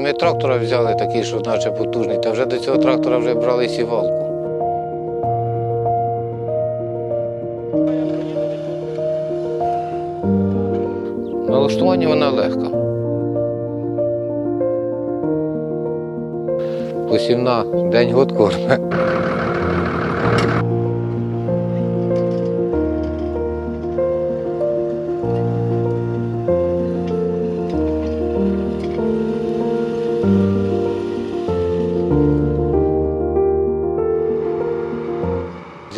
Ми трактора взяли такий, що наче потужний, та вже до цього трактора вже брали сівалку. Налаштування вона легка. Посівна день год корме.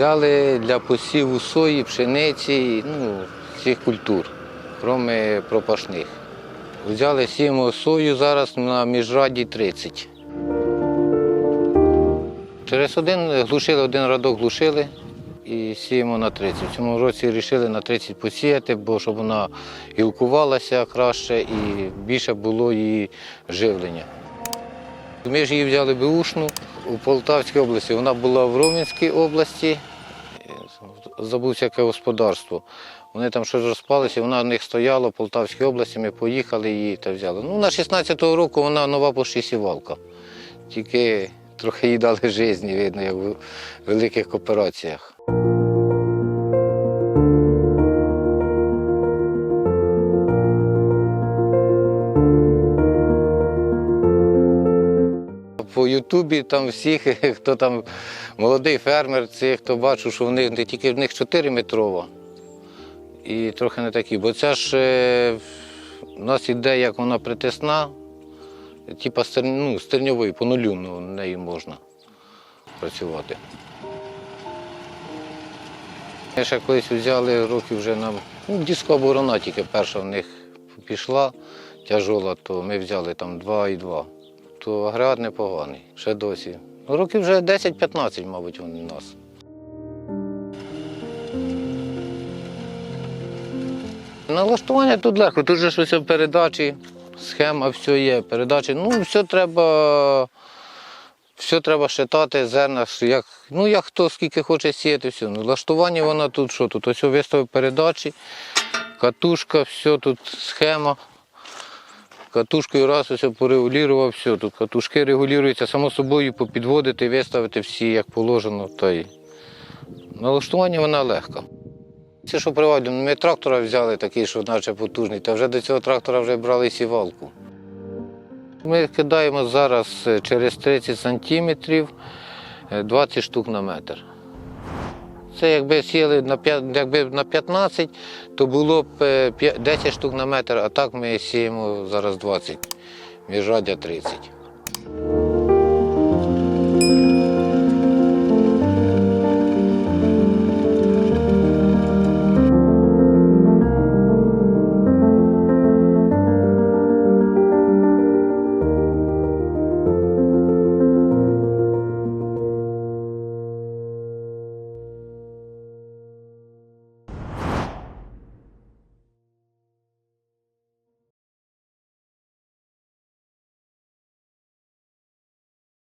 Взяли для посіву сої, пшениці, ну, всіх культур, крім пропашних. Взяли сіємо сою зараз на міжраді 30. Через один глушили, один радок глушили і сіємо на 30. В цьому році вирішили на 30 посіяти, бо щоб вона гілкувалася краще і більше було її живлення. Ми ж її взяли беушну у Полтавській області. Вона була в Румінській області. Забувся яке господарство. Вони там щось розпалися, вона в них стояла в Полтавській області, ми поїхали її та взяли. Ну, на 16-го року вона нова почти сівалка. Тільки трохи їй дали житті, видно, як в великих коопераціях. По Ютубі там всіх, хто там молодий фермер, це хто бачу, що в них не тільки в них 4 метрова і трохи не такі. Бо ця ж е, у нас іде, як вона притисна, типа ну, стерньової, по нулю ну, нею можна працювати. Ми ще колись взяли років вже нам, ну, дискова борона тільки перша в них пішла тяжола, то ми взяли там 2,2 то агрегат непоганий, ще досі. Ну, років вже 10-15, мабуть, вони у нас. Налаштування тут легко, тут же ж усе передачі, схема, все є. Передачі, ну, все треба. Все треба считати, зерна, як, ну як хто скільки хоче сіяти, все. Ну, влаштування вона тут що тут? Ось виставив передачі, катушка, все, тут схема. Катушкою раз ось порегулював, все. Тут катушки регулюються, само собою попідводити, виставити всі як положено. Та й налаштування вона легка. Це що приводимо, ми трактора взяли такий, що наче потужний, та вже до цього трактора вже брали сівалку. Ми кидаємо зараз е, через 30 сантиметрів е, 20 штук на метр. Це якби сіли на, 5, якби на 15, то було б е, 10 штук на метр, а так ми сіємо зараз 20, міжрадя 30.